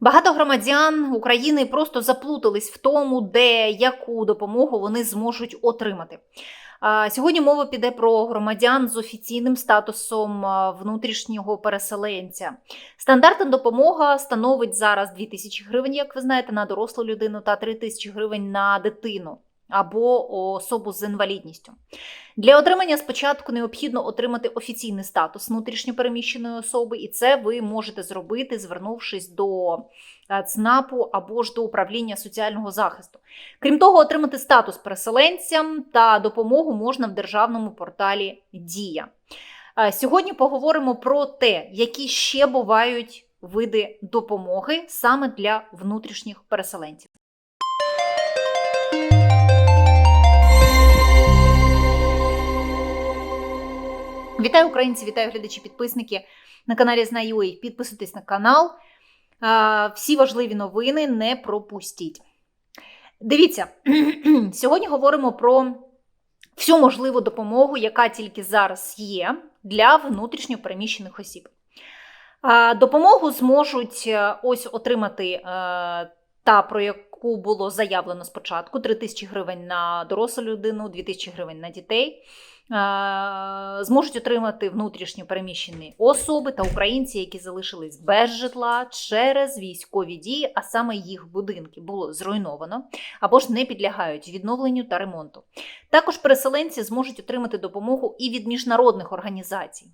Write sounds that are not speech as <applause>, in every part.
Багато громадян України просто заплутались в тому, де яку допомогу вони зможуть отримати. Сьогодні мова піде про громадян з офіційним статусом внутрішнього переселенця. Стандартна допомога становить зараз 2 тисячі гривень, як ви знаєте, на дорослу людину та 3 тисячі гривень на дитину або особу з інвалідністю. Для отримання спочатку необхідно отримати офіційний статус внутрішньопереміщеної особи, і це ви можете зробити, звернувшись до е, ЦНАПу або ж до управління соціального захисту. Крім того, отримати статус переселенцям та допомогу можна в державному порталі Дія. Е, Сьогодні поговоримо про те, які ще бувають види допомоги саме для внутрішніх переселенців. Вітаю українці, вітаю глядачі, підписники на каналі Знаю.ua. Підписуйтесь на канал. Всі важливі новини не пропустіть. Дивіться, <clears throat> сьогодні говоримо про всю можливу допомогу, яка тільки зараз є для внутрішньо переміщених осіб. Допомогу зможуть е, ось отримати е, та, про яку було заявлено спочатку: 3 тисячі гривень на дорослу людину, 2 тисячі гривень на дітей. Е, Зможуть отримати внутрішньо переміщені особи та українці, які залишились без житла через військові дії, а саме їх будинки було зруйновано або ж не підлягають відновленню та ремонту. Також переселенці зможуть отримати допомогу і від міжнародних організацій.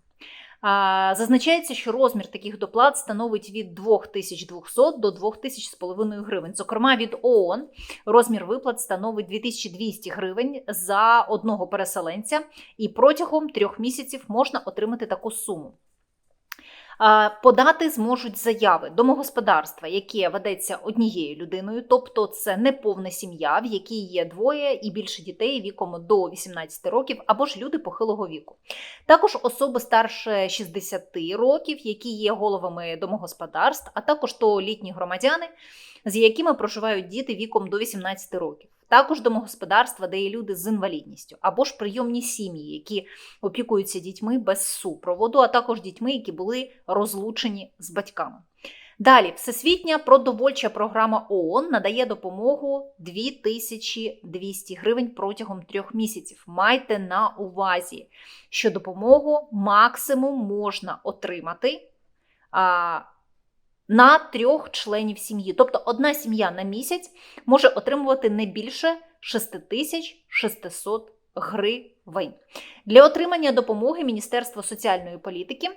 Зазначається, що розмір таких доплат становить від 2200 до 2500 гривень. Зокрема, від ООН розмір виплат становить 2200 гривень за одного переселенця, і протягом трьох місяців можна отримати таку суму. Подати зможуть заяви домогосподарства, яке ведеться однією людиною, тобто це не повна сім'я, в якій є двоє і більше дітей віком до 18 років, або ж люди похилого віку. Також особи старше 60 років, які є головами домогосподарств, а також то літні громадяни, з якими проживають діти віком до 18 років. Також домогосподарства, де є люди з інвалідністю, або ж прийомні сім'ї, які опікуються дітьми без супроводу, а також дітьми, які були розлучені з батьками. Далі, Всесвітня продовольча програма ООН надає допомогу 2200 гривень протягом трьох місяців. Майте на увазі, що допомогу максимум можна отримати на трьох членів сім'ї. Тобто одна сім'я на місяць може отримувати не більше 6600 гривень. Для отримання допомоги Міністерство соціальної політики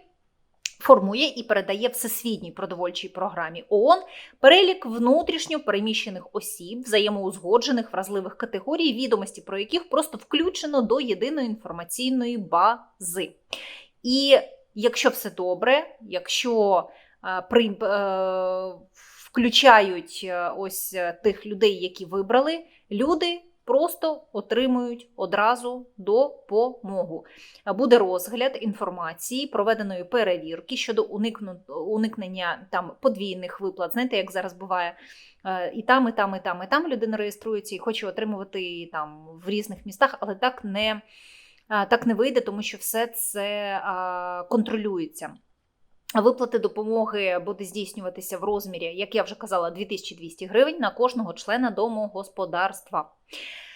формує і передає Всесвітній продовольчій програмі ООН перелік внутрішньо переміщених осіб, взаємоузгоджених вразливих категорій, відомості про яких просто включено до єдиної інформаційної бази. І якщо все добре, якщо при, е, включають е, ось е, тих людей, які вибрали, люди просто отримують одразу допомогу. Буде розгляд інформації, проведеної перевірки щодо уникнення там подвійних виплат. Знаєте, як зараз буває. е, І там, і там, і там, і там людина реєструється і хоче отримувати там в різних містах, але так не, так не вийде, тому що все це контролюється. Виплати допомоги буде здійснюватися в розмірі, як я вже казала, 2200 гривень на кожного члена домогосподарства. А,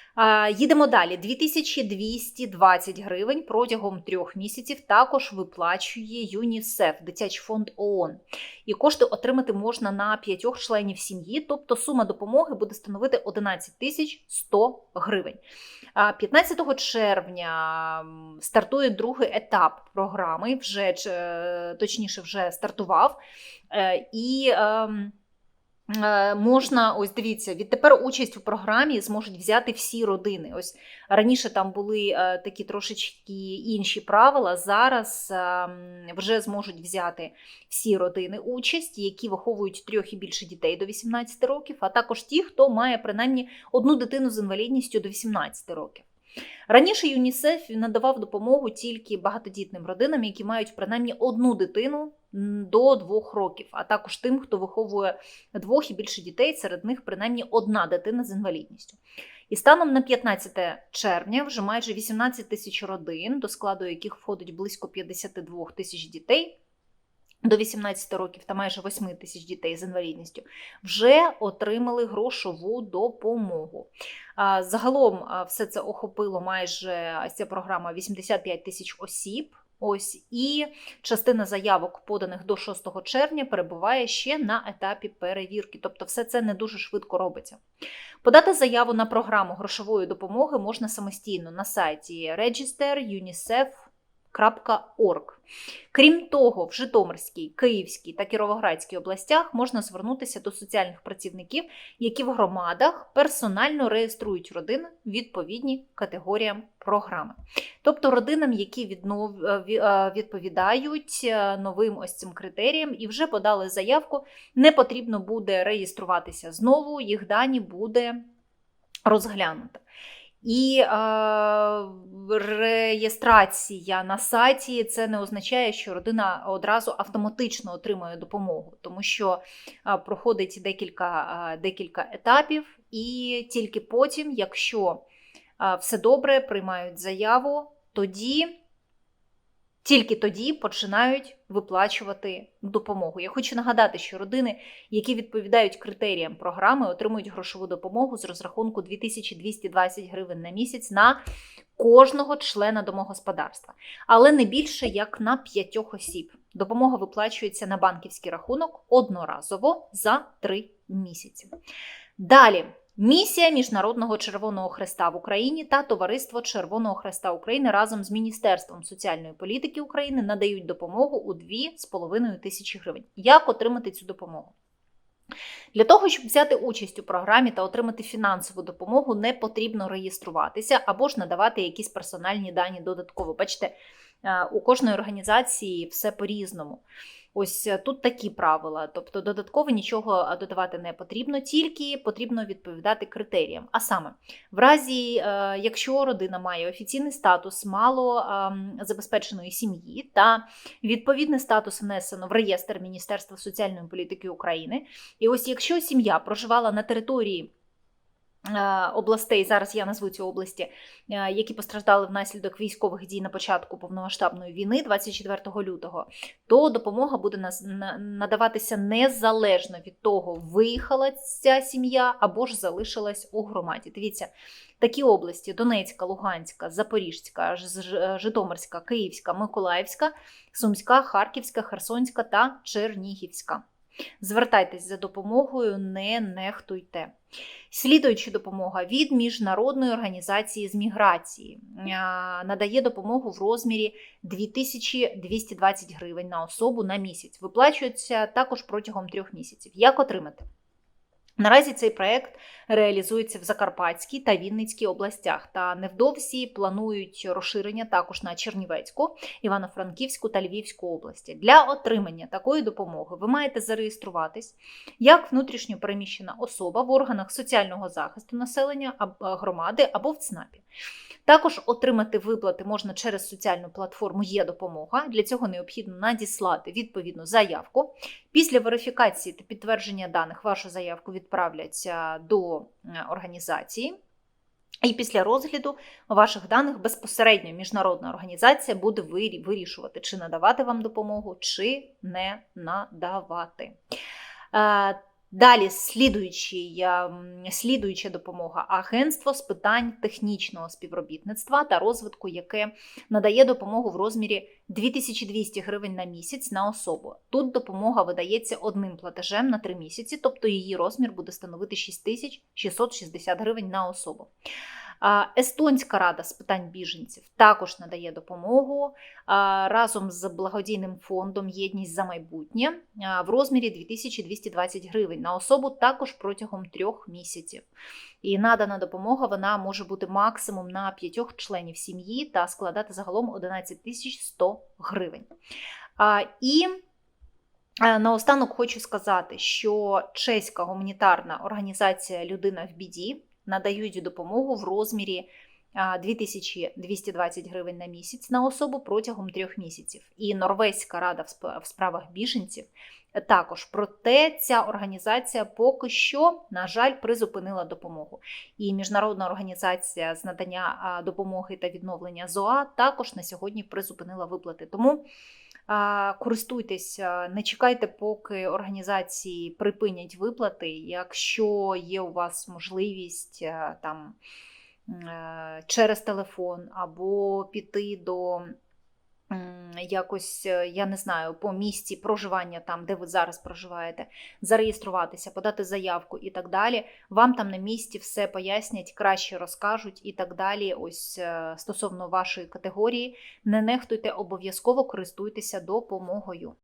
Їдемо далі. 2220 гривень протягом трьох місяців також виплачує ЮНІСЕФ, дитячий фонд ООН. І кошти отримати можна на п'ятьох членів сім'ї, тобто сума допомоги буде становити 11 тисяч 100 гривень. 15 червня стартує другий етап програми, вже е, точніше, вже стартував. Е, І ем, можна, ось дивіться, відтепер участь у програмі зможуть взяти всі родини. Ось раніше там були е, такі трошечки інші правила. Зараз ем, вже зможуть взяти всі родини участь, які виховують трьох і більше дітей до 18 років, а також ті, хто має принаймні одну дитину з інвалідністю до 18 років. Раніше ЮНІСЕФ надавав допомогу тільки багатодітним родинам, які мають принаймні одну дитину до двох років, а також тим, хто виховує двох і більше дітей, серед них принаймні одна дитина з інвалідністю. І станом на 15 червня вже майже 18 тисяч родин, до складу яких входить близько 52 тисяч дітей, До 18 років та майже 8 тисяч дітей з інвалідністю вже отримали грошову допомогу. Загалом все це охопило майже ця програма 85 тисяч осіб. Ось і частина заявок, поданих до 6 червня, перебуває ще на етапі перевірки. Тобто, все це не дуже швидко робиться. Подати заяву на програму грошової допомоги можна самостійно на сайті register.unicef.org. Крім того, в Житомирській, Київській та Кіровоградській областях можна звернутися до соціальних працівників, які в громадах персонально реєструють родини відповідні категоріям програми. Тобто родинам, які віднов... е, е, відповідають е, новим ось цим критеріям і вже подали заявку, не потрібно буде реєструватися знову, їх дані буде розглянуто. І е, реєстрація на сайті це не означає, що родина одразу автоматично отримує допомогу, тому що е, проходить декілька, е, декілька етапів, і тільки потім, якщо е, все добре, приймають заяву, тоді. Тільки тоді починають виплачувати допомогу. Я хочу нагадати, що родини, які відповідають критеріям програми, отримують грошову допомогу з розрахунку 2220 гривень на місяць на кожного члена домогосподарства, але не більше як на п'ятьох осіб. Допомога виплачується на банківський рахунок одноразово за три місяці. Далі. Місія Міжнародного Червоного Хреста в Україні та Товариство Червоного Хреста України разом з Міністерством соціальної політики України надають допомогу у 2,5 тисячі гривень. Як отримати цю допомогу? Для того, щоб взяти участь у програмі та отримати фінансову допомогу, не потрібно реєструватися або ж надавати якісь персональні дані додатково. Бачите, е, у кожної організації все по-різному. Ось е, тут такі правила, тобто додатково нічого е, додавати не потрібно, тільки потрібно відповідати критеріям. А саме, в разі, е, якщо родина має офіційний статус мало забезпеченої сім'ї та відповідний статус внесено в реєстр Міністерства соціальної політики України, і ось якщо сім'я проживала на території областей, зараз я назву ці області, е, які постраждали внаслідок військових дій на початку повномасштабної війни 24 лютого, то допомога буде надаватися незалежно від того, виїхала ця сім'я або ж залишилась у громаді. Дивіться, такі області: Донецька, Луганська, Ж- Житомирська, Київська, Миколаївська, Сумська, Харківська, Херсонська та Чернігівська. Звертайтесь за допомогою, не нехтуйте. Слідуюча допомога від Міжнародної організації з міграції надає допомогу в розмірі 2220 гривень на особу на місяць. Виплачується також протягом трьох місяців. Як отримати? Наразі цей проект реалізується в Закарпатській та Вінницькій областях, та невдовзі планують розширення також на Чернівецьку, Івано-Франківську та Львівську області. Для отримання такої допомоги ви маєте зареєструватись як внутрішньо переміщена особа в органах соціального захисту населення громади або в ЦНАПі. Також отримати виплати можна через соціальну платформу Є допомога. Для цього необхідно надіслати відповідну заявку. Після верифікації та підтвердження даних вашу заявку відправлять а, до е, організації. І після розгляду ваших даних безпосередньо міжнародна організація буде вирішувати, чи надавати вам допомогу, чи не надавати. Е, Далі слідуючий, ем, слідуюча допомога Агентство з питань технічного співробітництва та розвитку, яке надає допомогу в розмірі 2200 гривень на місяць на особу. Тут допомога видається одним платежем на 3 місяці, тобто її розмір буде становити 6660 гривень на особу. Естонська рада з питань біженців також надає допомогу разом з благодійним фондом Єдність за майбутнє в розмірі 2220 гривень на особу також протягом трьох місяців. І надана допомога вона може бути максимум на п'ятьох членів сім'ї та складати загалом 11 тисяч 100 гривень. І Е, Наостанок хочу сказати, що чеська гуманітарна організація Людина в біді надають допомогу в розмірі 2220 гривень на місяць на особу протягом трьох місяців. І Норвезька рада в справах біженців також. Проте ця організація поки що, на жаль, призупинила допомогу. І Міжнародна організація з надання допомоги та відновлення ЗОА також на сьогодні призупинила виплати. Тому Користуйтесь, не чекайте, поки організації припинять виплати. Якщо є у вас можливість там е, через телефон або піти до якось, е, я не знаю, по місці проживання, там, де ви зараз проживаєте, зареєструватися, подати заявку і так далі. Вам там на місці все пояснять, краще розкажуть і так далі. Ось е, стосовно вашої категорії, не нехтуйте, обов'язково користуйтеся допомогою.